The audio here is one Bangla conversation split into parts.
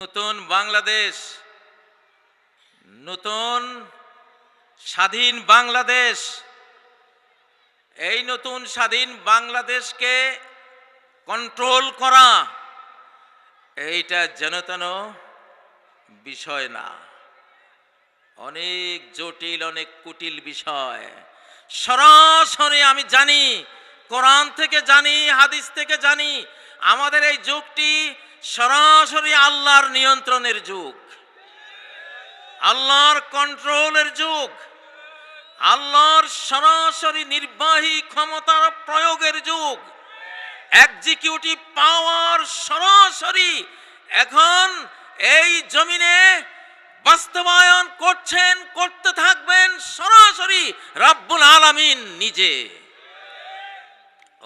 নতুন বাংলাদেশ, নতুন স্বাধীন বাংলাদেশ, এই নতুন স্বাধীন বাংলাদেশকে কন্ট্রোল করা, এইটা যেন তেন বিষয় না। অনেক জটিল, অনেক কুটিল বিষয়। সরাসরি আমি জানি, কোরআন থেকে জানি, হাদিস থেকে জানি, আমাদের এই যুগটি সরাসরি আল্লাহর নিয়ন্ত্রণের যুগ, আল্লাহর কন্ট্রোলের যুগ, আল্লাহর সরাসরি নির্বাহী ক্ষমতার প্রয়োগের যুগ এক্সিকিউটিভ পাওয়ার সরাসরি এখন এই জমিনে বাস্তবায়ন করছেন, করতে থাকবেন সরাসরি রাব্বুল আলামিন নিজে।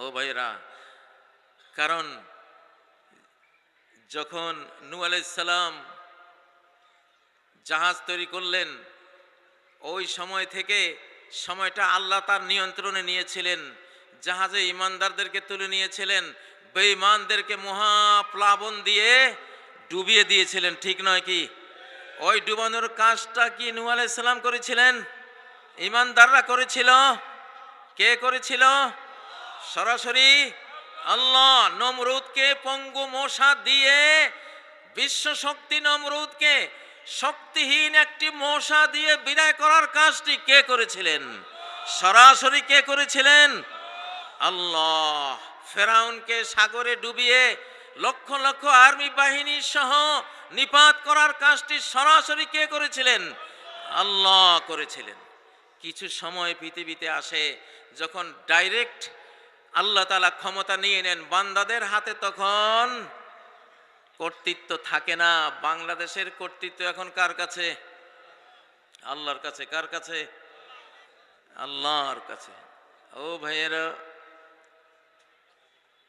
ও ভাইরা, কারণ যখন নু আলাইসালাম জাহাজ তৈরি করলেন, ওই সময় থেকে সময়টা আল্লাহ তার নিয়ন্ত্রণে নিয়েছিলেন, জাহাজে ইমানদারদেরকে তুলে নিয়েছিলেন, বেঈমানদেরকে মহাপ্লাবন দিয়ে ডুবিয়ে দিয়েছিলেন, ঠিক নয় কি? ওই ডুবানোর কাজটা কি নু আলাইসাল্লাম করেছিলেন? ইমানদাররা করেছিল? কে করেছিল? সরাসরি আল্লাহ নমরুদকে পঙ্গু মশা দিয়ে, বিশ্ব শক্তি নমরুদকে শক্তিহীন একটি মশা দিয়ে বিদায় করার কাজটি কে করেছিলেন? সরাসরি কে করেছিলেন? আল্লাহ। ফেরাউনকে সাগরে ডুবিয়ে লক্ষ লক্ষ আর্মি বাহিনী সহ নিপাত করার কাজটি সরাসরি কে করেছিলেন? আল্লাহ করেছিলেন। কিছু সময় পৃথিবীতে আসে, যখন ডাইরেক্ট আল্লাহ তালা ক্ষমতা নিয়ে নেন বান্দাদের হাতে তখন কর্তৃত্ব থাকে না। বাংলাদেশের কর্তৃত্ব এখন কার কাছে? আল্লাহর কাছে। কার কাছে? আল্লাহর কাছে। ও ভাইয়েরা,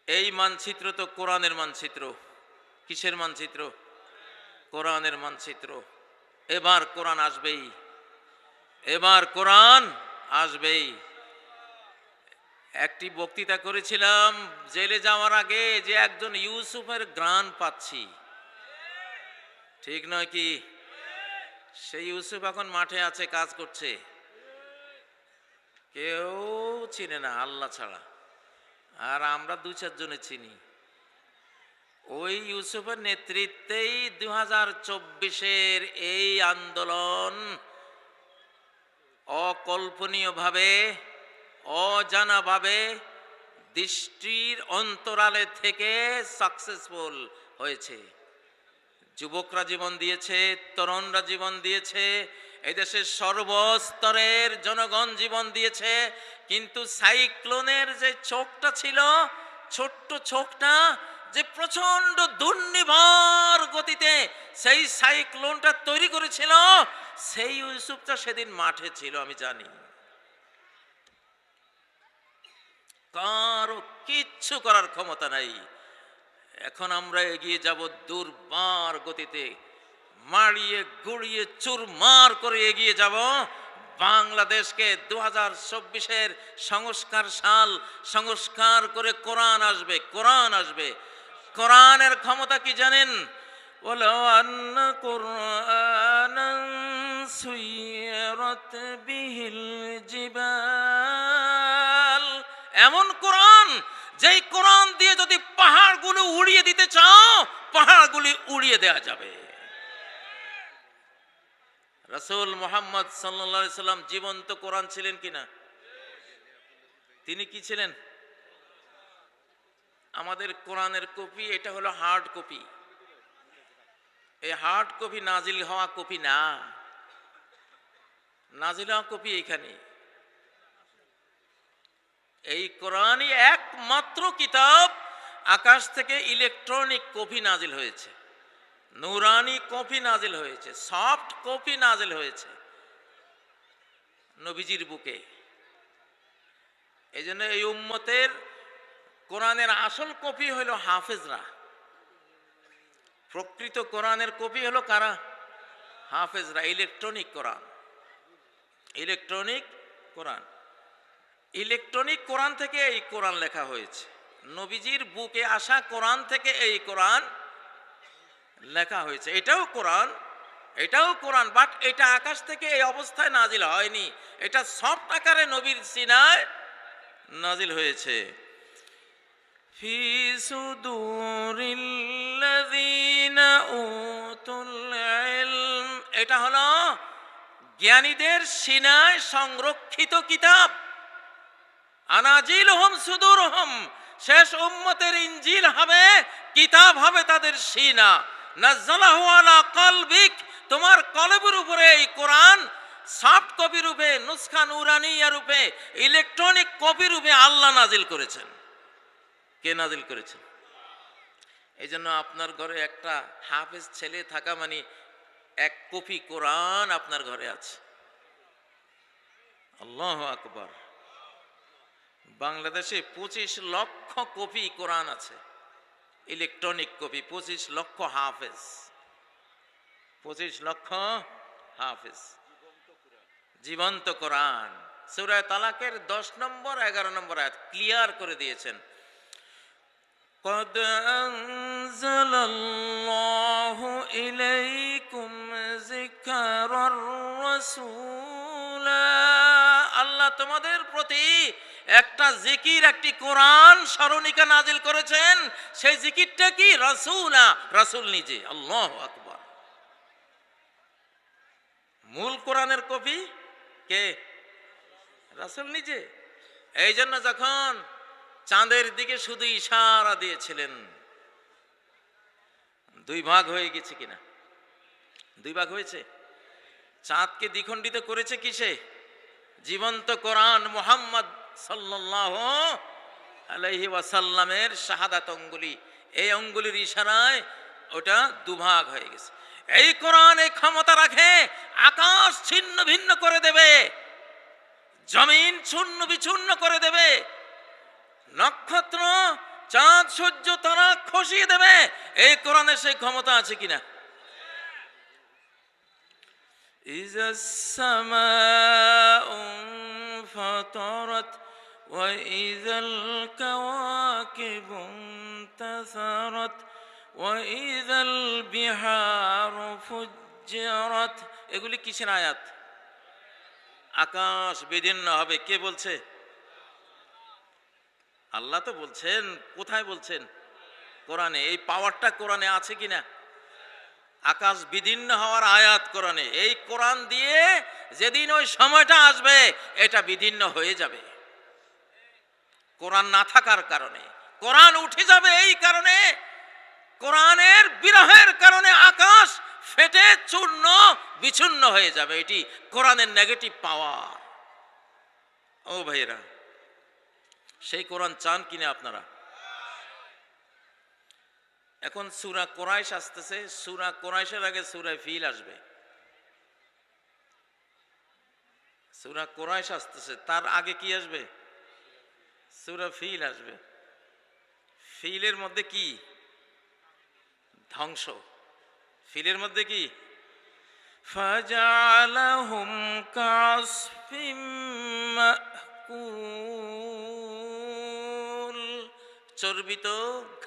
এই মানচিত্র তো কোরআনের মানচিত্র। কিসের মানচিত্র? কোরআনের মানচিত্র। এবার কোরআন আসবেই। এবার কোরআন আসবেই। একটি বক্তৃতা করেছিলাম, জেলে যাওয়ার আগে যে একজন ইউসুফের গ্রান পাচ্ছি। ঠিক নয় কি? সেই ইউসুফ এখন মাঠে আছে, কাজ করছে। কেউ চিনে না, আল্লাহ ছাড়া। আর আমরা দু চারজনে চিনি। ওই ইউসুফের নেতৃত্বেই দু হাজার চব্বিশের এই আন্দোলন অকল্পনীয়ভাবে অজানাভাবে দৃষ্টির অন্তরালে থেকে সাকসেসফুল হয়েছে। যুবকরা জীবন দিয়েছে, তরুণরা জীবন দিয়েছে, এদেশের সর্বস্তরের জনগণ জীবন দিয়েছে, কিন্তু সাইক্লোনের যে চোখটা ছিল, ছোট্ট চোখটা যে প্রচণ্ড দুর্নিবার গতিতে সেই সাইক্লোনটা তৈরি করেছিল, সেই ইউসুফটা সেদিন মাঠে ছিল, আমি জানি। কারও কিচ্ছু করার ক্ষমতা নাই। এখন আমরা এগিয়ে যাব দুর্বার গতিতে। মারিয়ে গুড়িয়ে, চুরমার করে এগিয়ে যাব। বাংলাদেশকে দু হাজার চব্বিশের সংস্কার সাল, সংস্কার করে কোরআন আসবে কোরআন আসবে। কোরআনের ক্ষমতা কি জানেন? কোরআন সুইরত বিহিল জিবাল এমন কোরআন, যেই কোরআন দিয়ে যদি পাহাড়গুলো উড়িয়ে দিতে চাও, পাহাড়গুলি উড়িয়ে দেওয়া যাবে। রসুল মোহাম্মদ সাল্লা সাল্লাম জীবন্ত কোরআন ছিলেন কিনা তিনি কি ছিলেন? আমাদের কোরআনের কপি, এটা হলো হার্ড কপি এই হার্ড কপি নাজিল হওয়া কপি না। নাজিল হওয়া কপি এখানে এই কোরআনই একমাত্র কিতাব আকাশ থেকে ইলেকট্রনিক কপি নাজিল হয়েছে। নুরানি কপি নাজিল হয়েছে, সফট কপি নাজিল হয়েছে নবীজির বুকে। এই জন্য এই উম্মতের কোরআনের আসল কপি হলো হাফেজরা। প্রকৃত কোরআনের কপি হলো কারা? হাফেজরা, ইলেকট্রনিক কোরআন। ইলেকট্রনিক কোরআন। ইলেকট্রনিক কোরআন থেকে এই কোরআন লেখা হয়েছে। নবীজির বুকে আসা কোরআন থেকে এই কোরআন লেখা হয়েছে। এটাও কোরআন এটাও কোরআন, বাট এটা আকাশ থেকে এই অবস্থায় নাজিল হয়নি। এটা সফট আকারে নবীর সিনায় নাজিল হয়েছে। ফি এটা হলো জ্ঞানীদের সিনায় সংরক্ষিত কিতাব। আনাজিল হোম সুদূর হোম শেষ উম্মতের ইঞ্জিল হবে, কিতাব হবে তাদের সিনা। নাজ্জালাহু আলা কলবিক। তোমার কলবের উপরে এই কোরআন সফট কপি রূপে, নুসখা নুরানিয়া রূপে, ইলেকট্রনিক কপি রূপে আল্লাহ নাজিল করেছেন। কে নাজিল করেছেন? এই জন্য আপনার ঘরে একটা হাফেজ ছেলে থাকা মানে এক কপি কোরআন আপনার ঘরে আছে। আল্লাহ আকবার। বাংলাদেশে পঁচিশ লক্ষ কপি কোরআন আছে ইলেকট্রনিক কপি পঁচিশ লক্ষ হাফেজ পঁচিশ লক্ষ হাফেজ জীবন্ত কোরআন সুরায় তালাকের দশ নম্বর এগারো নম্বর আয়াত ক্লিয়ার করে দিয়েছেন قد أنزل الله إليكم ذكرا رسولا আল্লাহ তোমাদের প্রতি একটা জিকির, একটি কোরআন স্মরণিকা নাজিল করেছেন। সেই জিকিরটা কি? রাসূলা, রাসূল নিজে। আল্লাহ আকবর। মূল কোরআনের কবি কে? রাসূল নিজে। এই জন্য যখন চাঁদের দিকে শুধু ইশারা দিয়েছিলেন, দুই ভাগ হয়ে গেছে কিনা? দুই ভাগ হয়েছে। চাঁদকে দ্বিখণ্ডিত করেছে কিসে? জীবন্ত কোরআন মোহাম্মদ সাল্লামের শাহাদাত অঙ্গুলি। এই অঙ্গুলির ইশারায় ওটা দুভাগ হয়ে গেছে। এই কোরআন এই ক্ষমতা রাখে, আকাশ ছিন্ন ভিন্ন করে দেবে, জমিন ছুন্ন বিচ্ছুন্ন করে দেবে, নক্ষত্র, চাঁদ, সূর্য, তারা খসিয়ে দেবে। এই কোরআনে সেই ক্ষমতা আছে কিনা? ইজ সময় وإذا الكواكب انتثرت وإذا البحار فجرت এগুলি কিসের আয়াত আকাশ বিদীর্ণ হবে কে বলছে আল্লাহ তো বলছেন কোথায় বলছেন কোরআনে এই পাওয়ারটা কোরআনে আছে কিনা আকাশ বিদীর্ণ হওয়ার আয়াত কোরআনে এই কোরআন দিয়ে যেদিন ওই সময়টা আসবে এটা বিদীর্ণ হয়ে যাবে কোরআন না থাকার কারণে, কোরআন উঠে যাবে এই কারণে, কোরআনের বিরহের কারণে আকাশ ফেটে চূর্ণ বিচূর্ণ হয়ে যাবে। এটি কোরআনের নেগেটিভ পাওয়ার ও ভাইরা সেই কোরআন চান কিনা আপনারা? এখন সুরা কোরাইশ আসতেছে, সুরা কোরাইশের আগে সুরা ফিল আসবে। সুরা কোরাইশ আসতেছে, তার আগে কি আসবে? সুরা ফিল আসবে। ফিলের মধ্যে কি? ধ্বংস। ফিলের মধ্যে কি? ফাজালাহুম কাসফিম চর্বিত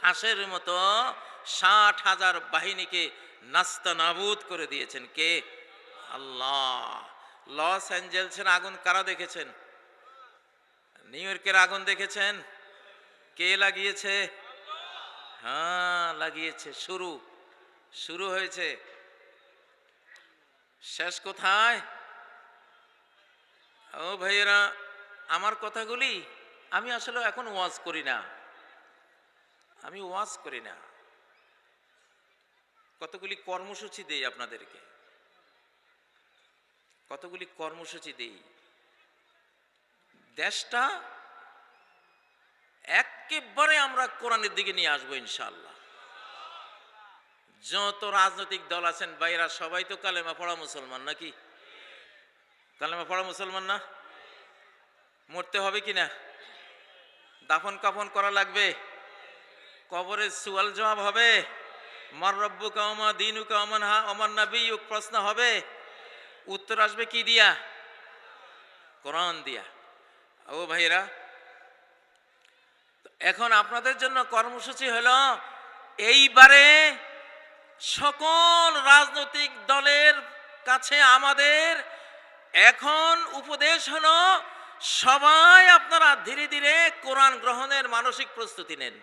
ঘাসের মতো ষাট হাজার বাহিনীকে নাস্তা নাবুদ করে দিয়েছেন কে? আল্লাহ। লস অ্যাঞ্জেলসের আগুন কারা দেখেছেন? নিউ ইয়র্কের আগুন দেখেছেন? কে লাগিয়েছে? হ্যাঁ লাগিয়েছে, শুরু শুরু হয়েছে। শেষ কোথায়? ও ভাইয়েরা, আমার কথাগুলি আমি আসলে এখন ওয়াজ করি না। আমি ওয়াজ করি না। কতগুলি কর্মসূচি দেই আপনাদেরকে? কতগুলি কর্মসূচি দেই? দেশটা একেবারে আমরা কোরআনের দিকে নিয়ে আসব ইনশাল্লাহ যত রাজনৈতিক দল আছেন বাইরা সবাই তো কালেমা পড়া মুসলমান নাকি? কালেমা পড়া মুসলমান না? মরতে হবে কি না? দাফন কাফন করা লাগবে। কবরের সুয়াল জবাব হবে। মার রব্বু কামা দিনু কামান হা আমার নবী প্রশ্ন হবে। উত্তর আসবে কি দিয়া? কোরআন দিয়া। ও ভাইরা এখন আপনাদের জন্য কর্মসূচি হল এইবারে সকল রাজনৈতিক দলের কাছে আমাদের এখন উপদেশ হল সবাই আপনারা ধীরে ধীরে কোরআন গ্রহণের মানসিক প্রস্তুতি নেন।